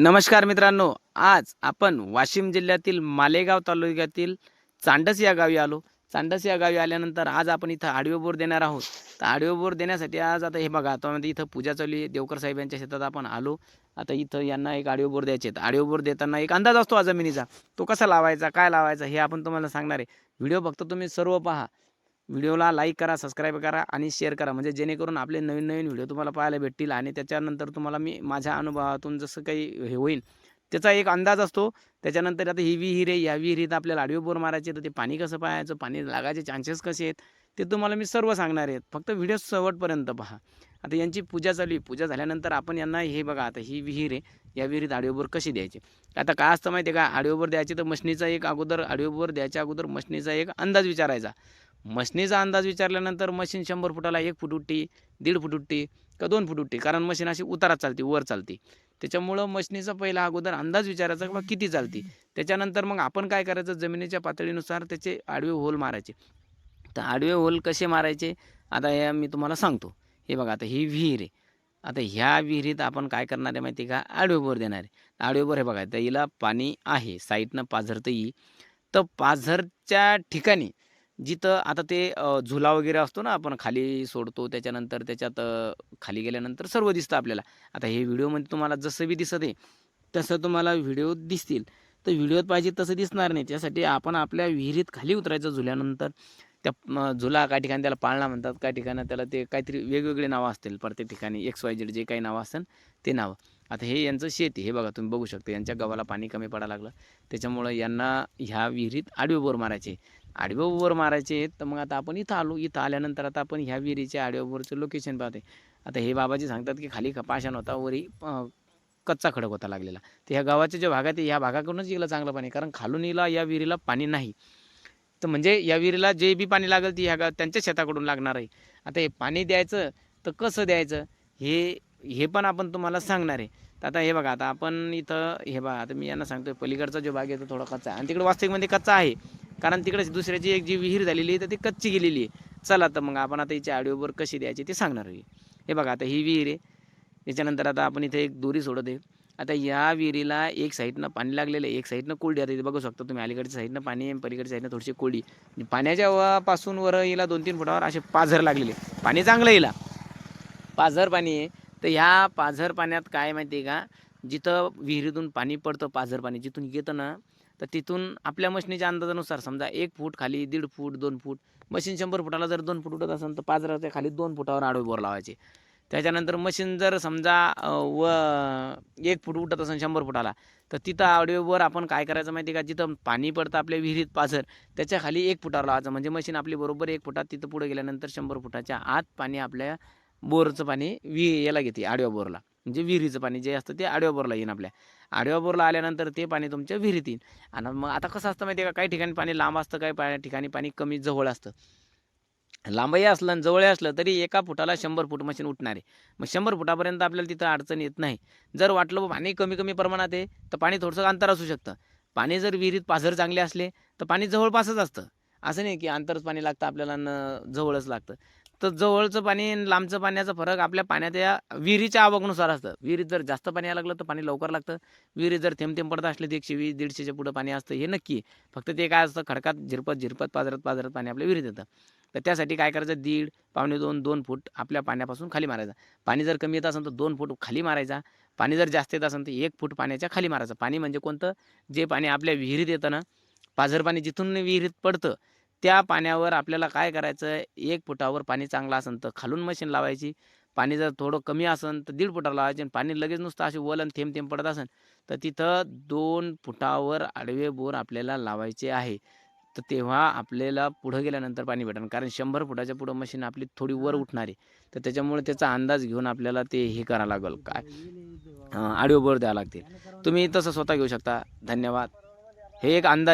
नमस्कार मित्रांनो आज आपण वाशिम जिल्ह्यातील मालेगाव तालुक्यातील चांडस या गावी आलो. चांडस या गावी आल्यानंतर आज आपण इथं आडिओ बोर देणार आहोत. तर आडिओ बोर देण्यासाठी आज आता हे बघा आता म्हणजे इथं पूजा चालू आहे. देवकर साहेब यांच्या शेतात आपण आलो. आता इथं यांना एक आडवे बोर द्यायचे आहेत. आडिओ बोर देताना एक अंदाज असतो हा जमिनीचा. तो कसा लावायचा काय लावायचा हे आपण तुम्हाला सांगणार आहे. व्हिडिओ फक्त तुम्ही सर्व पहा. व्हिडिओला लाईक करा सबस्क्राईब करा आणि शेअर करा. म्हणजे जेणेकरून आपले नवीन नवीन व्हिडिओ तुम्हाला पाहायला भेटतील आणि त्याच्यानंतर तुम्हाला मी माझ्या अनुभवातून जसं काही हे होईल त्याचा एक अंदाज असतो. त्याच्यानंतर आता ही विहीर आहे या विहिरीत आपल्याला आडवीपोर मारायचे तर ते पाणी कसं पाहायचं पाणी लागायचे चान्सेस कसे आहेत ते तुम्हाला मी सर्व सांगणार आहेत फक्त व्हिडिओ शेवटपर्यंत पहा. आता यांची पूजा चालू आहे. पूजा झाल्यानंतर आपण यांना हे बघा आता ही विहीर आहे या विहिरीत आडिओबर कशी द्यायची? आता काय असतं माहिती आहे का? आडिओबर द्यायची तर मशनीचा एक अगोदर आडिओबर द्यायच्या अगोदर मशनीचा एक अंदाज विचारायचा. मशनीचा अंदाज विचारल्यानंतर मशीन शंभर फुटाला एक फूट उठती दीड फूट उठती का दोन फूट उठते? कारण मशीन अशी उतारात चालते वर चालते. त्याच्यामुळं मशनीचा पहिला अगोदर अंदाज विचारायचा किंवा किती चालते? त्याच्यानंतर मग आपण काय करायचं? जमिनीच्या पातळीनुसार त्याचे आडवे होल मारायचे. तर आडवे होल कसे मारायचे? आता हे मी तुम्हाला सांगतो. हे बघा आता ही विहीर आहे. आता ह्या विहिरीत आपण काय करणार आहे माहिती आहे का? आडवे बोर देणार आहे. आडवे बोर हे बघा तर हिला पाणी आहे. साईडनं पाझरतं येई तर पाझरच्या ठिकाणी जिथं आता ते झुला वगैरे असतो ना आपण खाली सोडतो त्याच्यानंतर त्याच्यात खाली गेल्यानंतर सर्व दिसतं आपल्याला. आता हे व्हिडिओमध्ये तुम्हाला जसं बी दिसत आहे तसं तुम्हाला व्हिडिओ दिसतील. तर व्हिडिओत पाहिजे तसं दिसणार नाही. त्यासाठी आपण आपल्या विहिरीत खाली उतरायचं झुल्यानंतर त्या झुला काही ठिकाणी त्याला पाळणा म्हणतात काही ठिकाणी त्याला ते काहीतरी वेगवेगळे नावं असतील. प्रत्येक ठिकाणी एक्स वाय झेड जे काही नावं असतील ते नावं. आता हे यांचं शेती हे बघा तुम्ही बघू शकता. यांच्या गव्हाला पाणी कमी पडायला लागलं. त्याच्यामुळं यांना ह्या विहिरीत आडवे बोर मारायचे. आडवे मारायचे तर मग आता आपण इथं आलो इथं आल्यानंतर आता आपण ह्या विहिरीच्या आडव्या लोकेशन पाहते आता हे बाबाजी सांगतात की खाली पाषाण होता वरी कच्चा खडक होता लागलेला. तर ह्या गावाच्या ज्या भागात आहे ह्या भागाकडूनच गेलं चांगलं पाणी कारण खालून इला या विहिरीला पाणी नाही. तर म्हणजे या विहिरीला जे बी पाणी लागेल ती ह्या गा त्यांच्या शेताकडून लागणार आहे. आता हे पाणी द्यायचं तर कसं द्यायचं? हे हे पण आपण तुम्हाला सांगणार आहे. तर आता हे बघा आता आपण इथं हे बघा आता मी यांना सांगतो पलीकडचा जो भाग आहे तो थोडा कच्चा आहे. आणि तिकडे वास्तविकमध्ये म्हणजे कच्चा आहे. कारण तिकडे दुसऱ्याची एक जी विहीर झालेली आहे तर ती कच्ची गेलेली आहे. चला तर मग आपण आता हिच्या ऑडिओवर कशी द्यायची ते सांगणार आहे. हे बघा आता ही विहीर आहे. त्याच्यानंतर आता आपण इथे एक दोरी सोडत आहे. आता या विहिरीला एक साईडनं पाणी लागलेलं आहे. एक साईडनं कोरडी आता इथे बघू शकता तुम्ही अलीकडच्या साईडनं पाणी आहे पलीकडच्या साईडनं थोडीशी कोरडी आणि पाण्याच्या पासून वर हिला दोन तीन फुटावर असे पाझर लागलेले पाणी चांगलं हिला. पाझर पाणी आहे. तर ह्या पाझर पाण्यात काय माहिती आहे का? जिथं विहिरीतून पाणी पडतं पाझर पाणी जिथून येतं ना तर तिथून आपल्या मशीनीच्या अंदाजानुसार समजा एक फूट खाली दीड फूट दोन फूट मशीन शंभर फुटाला जर दोन फूट उठत असेल तर पाझराच्या खाली दोन फुटावर आडवे बोर लावायचे. त्याच्यानंतर मशीन जर समजा व एक फूट उठत असेल शंभर फुटाला तर तिथं आडवेवर बोर आपण काय करायचं माहिती आहे का? जिथं पाणी पडतं आपल्या विहिरीत पाझर त्याच्याखाली एक फुटावर लावायचं. म्हणजे मशीन आपली बरोबर एक फुटात तिथं पुढे गेल्यानंतर शंभर फुटाच्या आत पाणी आपल्या बोरचं पाणी वि याला घेते आडव्या बोरला. म्हणजे विहिरीचं पाणी जे असतं ते आडव्या बोरला येईन आपल्या. आडव्या बोरला आल्यानंतर ते पाणी तुमच्या विहिरीत येईल आणि मग आता कसं असतं माहिती आहे का? काही ठिकाणी पाणी लांब असतं काही पा- ठिकाणी पाणी कमी जवळ असतं. लांबही असलं आणि जवळही असलं तरी एका फुटाला शंभर फूट मशीन उठणार. आहे मग शंभर फुटापर्यंत आपल्याला तिथं अडचण येत नाही. जर वाटलं पाणी कमी कमी प्रमाणात आहे तर पाणी थोडंसं अंतर असू शकतं. पाणी जर विहिरीत पाझर चांगले असले तर पाणी जवळपासच असतं. असं नाही की अंतरच पाणी लागतं आपल्याला जवळच लागतं. तर जवळचं पाणी आणि लांबचं पाण्याचा फरक आपल्या पाण्यात या विहिरीच्या आवकनुसार असतं. विहिरीत जर जास्त पाणी यायला लागलं तर पाणी लवकर लागतं. विहिरीत जर थेंब थेंब पडत असले तर एकशे वीस दीडशेच्या पुढं पाणी असतं. हे नक्की फक्त ते काय असतं खडकात झिरपत झिरपत पाजरत पाजरत पाणी आपल्या विहिरीत येतं. तर त्यासाठी काय करायचं? दीड पावणे दोन दोन फूट आपल्या पाण्यापासून खाली मारायचं. पाणी जर कमी येत असेल तर दोन फूट खाली मारायचा. पाणी जर जास्त येत असेल तर एक फूट पाण्याच्या खाली मारायचं. पाणी म्हणजे कोणतं? जे पाणी आपल्या विहिरीत येतं ना पाझर पाणी जिथून विहिरीत पडतं त्या पाण्यावर आपल्याला काय करायचं? एक फुटावर पाणी चांगलं असेल तर खालून मशीन लावायची. पाणी जर थोडं कमी असेल तर दीड फुटावर लावायचे आणि पाणी लगेच नुसतं असे वल आणि थेंब थेंब पडत असेल तर तिथं दोन फुटावर आडवे बोर आपल्याला लावायचे आहे. तर तेव्हा आपल्याला पुढं गेल्यानंतर पाणी भेटणार कारण शंभर फुटाच्या पुढं मशीन आपली थोडी वर उठणार. आहे तर त्याच्यामुळे त्याचा अंदाज घेऊन आपल्याला ते हे करावं लागेल काय? आडवे बोर द्यावं लागतील. तुम्ही तसं स्वतः घेऊ शकता. धन्यवाद. हे एक अंदाज